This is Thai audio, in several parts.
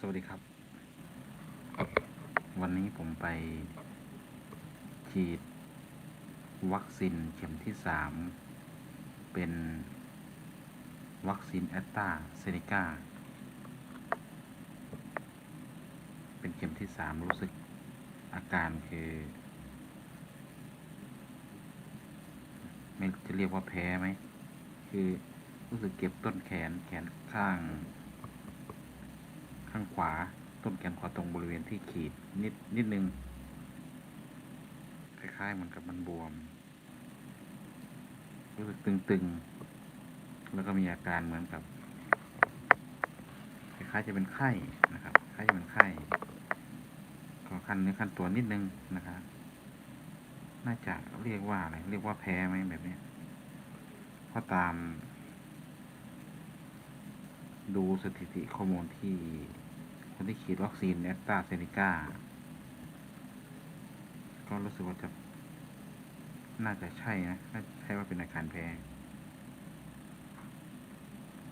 สวัสดีครับ วันนี้ผมไป ฉีด วัคซีนเข็มที่สามเป็น วัคซีนแอตตาเซเนกาเป็นเข็มที่สามรู้สึกอาการคือ ไม่จะเรียกว่าแพ้ไหม คือรู้สึกเก็บต้นแขนแขนข้าง ข้างขวาต้นแขนขวาตรงบริเวณที่ขีดนิดนิดนึง คล้ายๆเหมือนกับมันบวม รู้สึกตึงๆ แล้วก็มีอาการเหมือนกับ คล้ายๆจะเป็นไข้นะครับคล้ายจะเป็นไข้ก็ขั้นเนื้อขั้นตัวนิดนึงนะครับน่าจะเรียกว่าอะไรเรียกว่าแพ้ไหมแบบนี้เพราะตาม ดูสถิติข้อมูลที่คนที่ฉีดวัคซีนแอสตราเซเนกาก็รู้สึกว่าจะ น่าจะใช่นะน่าใช่ว่าเป็นอาการแพ้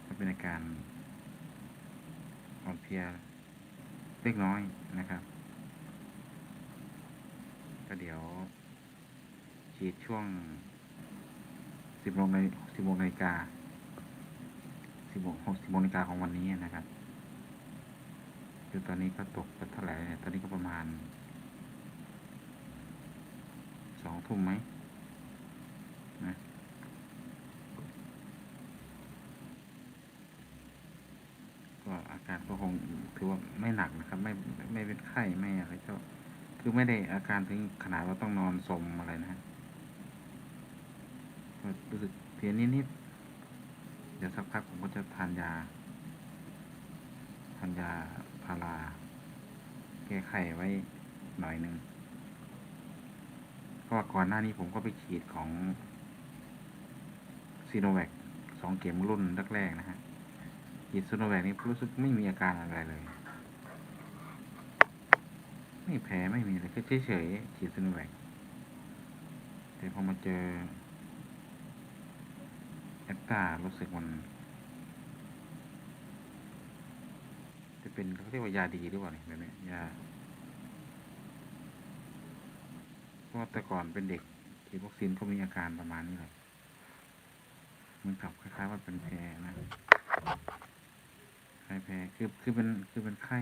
ก็เป็นอาการอ่อนเพลียเล็กน้อยนะครับ ก็เดี๋ยว ฉีดช่วงสิบโมงในสิบโมงนาฬิกา สิบโมงสิบโมงนาฬิกาของวันนี้นะครับคือตอนนี้ก็ตกไปเท่าไหร่เนี่ยตอนนี้ก็ประมาณสองทุ่มไหมนะก็อาการก็คงถือว่าไม่หนักนะครับ ไม่ไม่เป็นไข้ไม่อะไรก็คือไม่ได้อาการถึงขนาดว่าต้องนอนสมอะไรนะรู้สึกเพียนิดๆ เดี๋ยวสักพักผมก็จะทานยา ทานยาพาราแก้ไขไว้หน่อยหนึ่งเพราะว่าก่อนหน้านี้ผมก็ไปฉีดของซีโนแวคสองเข็มรุ่นแรกๆนะฮะฉีดซีโนแวคนี่รู้สึกไม่มีอาการอะไรเลย ไม่แพ้ไม่มีอะไรก็เฉยๆฉีดซีโนแวคแต่พอมาเจอ แอปตารู้สึกมัน จะเป็นเขาเรียกว่ายาดีหรือเปล่าเนี่ยแบบนี้ยาเพราะแต่ก่อนเป็นเด็กฉีดวัคซีนก็มีอาการประมาณนี้แหละมันกับคล้ายๆว่าเป็นแพ้นะคล้ายแพ้คือคือเป็นคือเป็นไข้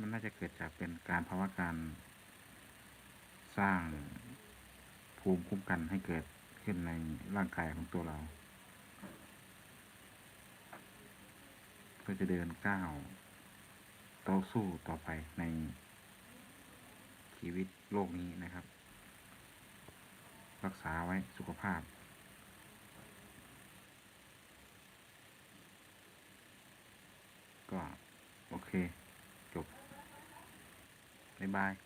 มันน่าจะเกิดจากเป็นการภาวะการสร้าง ภูมิคุ้มกันให้เกิดขึ้นในร่างกายของตัวเราเพื่อจะเดินก้าวต่อสู้ต่อไปในชีวิตโลกนี้นะครับ รักษาไว้สุขภาพ ก็ โอเค จบ บ๊ายบาย